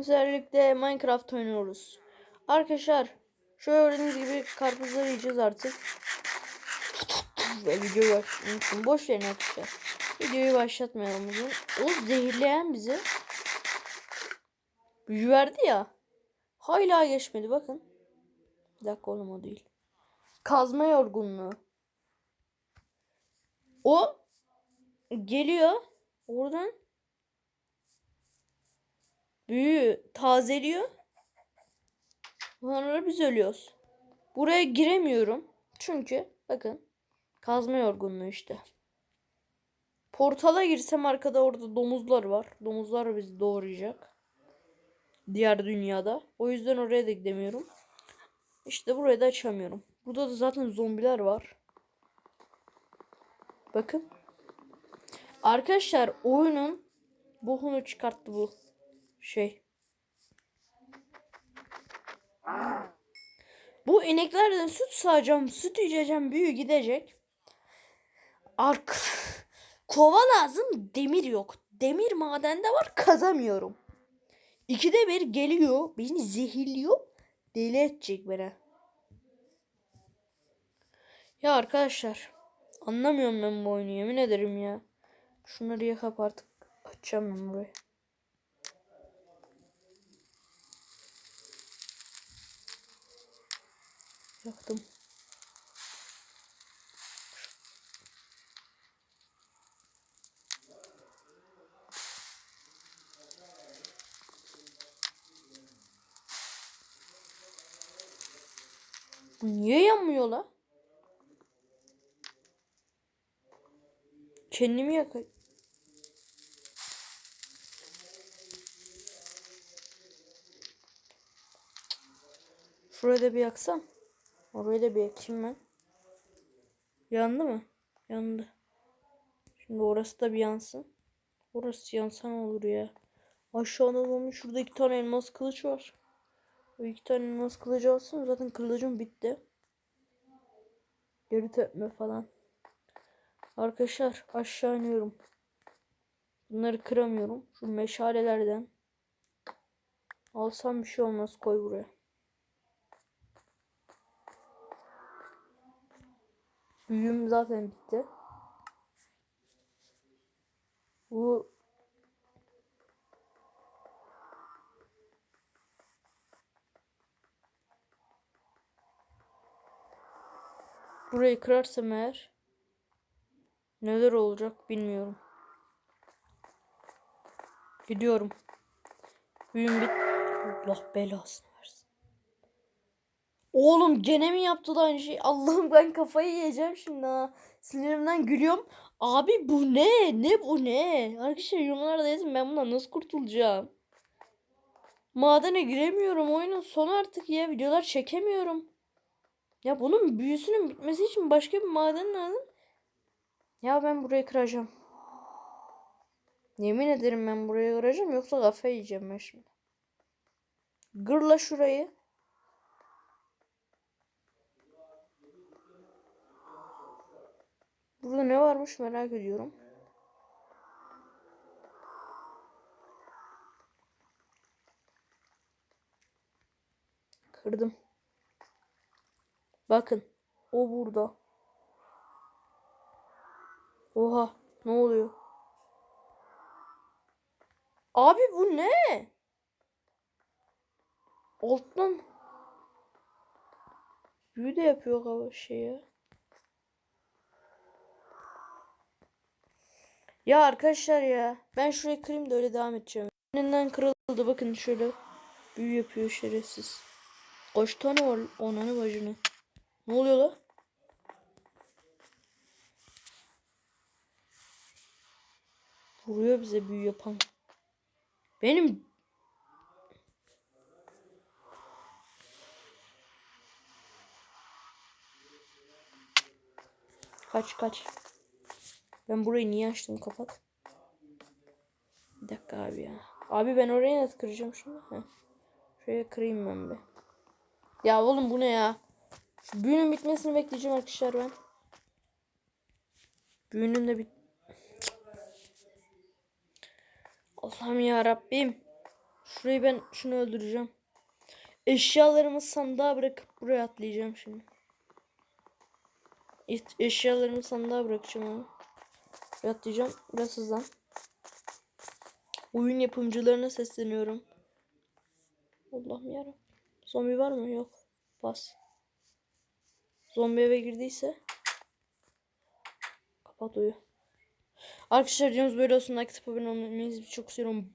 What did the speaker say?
Özellikle Minecraft oynuyoruz. Arkadaşlar şöyle gördüğünüz gibi karpuzları yiyeceğiz artık. Ve videoyu baş... unuttum. Boş verin arkadaşlar. Videoyu başlatmayalım bugün. O zehirleyen bizi büyü verdi ya. Hala geçmedi bakın. Bir dakika oğlum o değil. Kazma yorgunluğu. O geliyor oradan büyü tazeliyor. Sonra biz ölüyoruz. Buraya giremiyorum. Çünkü bakın kazma yorgunluğu işte. Portala girsem arkada orada domuzlar var. Domuzlar bizi doğrayacak. Diğer dünyada. O yüzden oraya da gidemiyorum. İşte burayı da açamıyorum. Burada da zaten zombiler var. Bakın. Arkadaşlar oyunun bohunu çıkarttı bu şey. Bu ineklerden süt sağacağım, süt içeceğim, büyü gidecek. Ark kova lazım, demir yok. Demir madende var, kazamıyorum. İkide bir geliyor, beni zehirliyor, deli edecek beni. Ya arkadaşlar, anlamıyorum ben bu oyunu yemin ederim ya. Şunları yakap artık. Açacağım ben burayı. Yaktım. Bu niye yanmıyor la? Kendimi yakay. Şurayı da bir yaksam. Orayı da bir yakayım ben. Yandı mı? Yandı. Şimdi orası da bir yansın. Orası yansan olur ya. Aşağıda onun şurada iki tane elmas kılıç var. O iki tane elmas kılıcı alsın zaten kılıcım bitti. Geri tepme falan. Arkadaşlar aşağı iniyorum. Bunları kıramıyorum. Şu meşalelerden. Alsam bir şey olmaz koy buraya. Büyüm zaten bitti. Bu Burayı kırarsam eğer neler olacak bilmiyorum. Gidiyorum. Büyüm bit. Allah belasını. Oğlum gene mi yaptı da aynı şey? Allah'ım ben kafayı yiyeceğim şimdi ha. Sinirimden gülüyorum. Abi bu ne? Ne bu ne? Arkadaşlar yorumlarda yazın ben bundan nasıl kurtulacağım? Madene giremiyorum. Oyunun sonu artık ya. Videolar çekemiyorum. Ya bunun büyüsünün bitmesi için başka bir maden lazım. Ya ben burayı kıracağım. Yemin ederim ben burayı kıracağım yoksa kafa yiyeceğim ben şimdi. Gırla şurayı. Burada ne varmış merak ediyorum. Kırdım. Bakın. O burada. Oha. Ne oluyor? Abi bu ne? Alttan. Büyü de yapıyor galiba şey. Ya arkadaşlar ya. Ben şurayı kırayım da öyle devam edeceğim. Önünden kırıldı bakın şöyle. Büyü yapıyor şerefsiz. Kaç tane var onanı bacını. Ne oluyor la? Vuruyor bize büyü yapan. Benim Kaç kaç. Ben burayı niye açtım kapat. Bir dakika abi ya. Abi ben orayı nasıl kıracağım şimdi? Heh. Şuraya kırayım ben bir. Ya oğlum bu ne ya? Büyünün bitmesini bekleyeceğim arkadaşlar ben. Büyünün de bit... Allah'ım ya Rabbim. Şurayı ben şunu öldüreceğim. Eşyalarımı sandığa bırakıp buraya atlayacağım şimdi. Eşyalarımı sandığa bırakacağım ama. Buraya atlayacağım. Biraz hızlan. Oyun yapımcılarına sesleniyorum. Allah'ım yarabbim. Zombi var mı? Yok. Bas. Zombi eve girdiyse kapat uyu. Arkadaşlar videomuz böyle olsun. Like abone olmayı Çok seviyorum.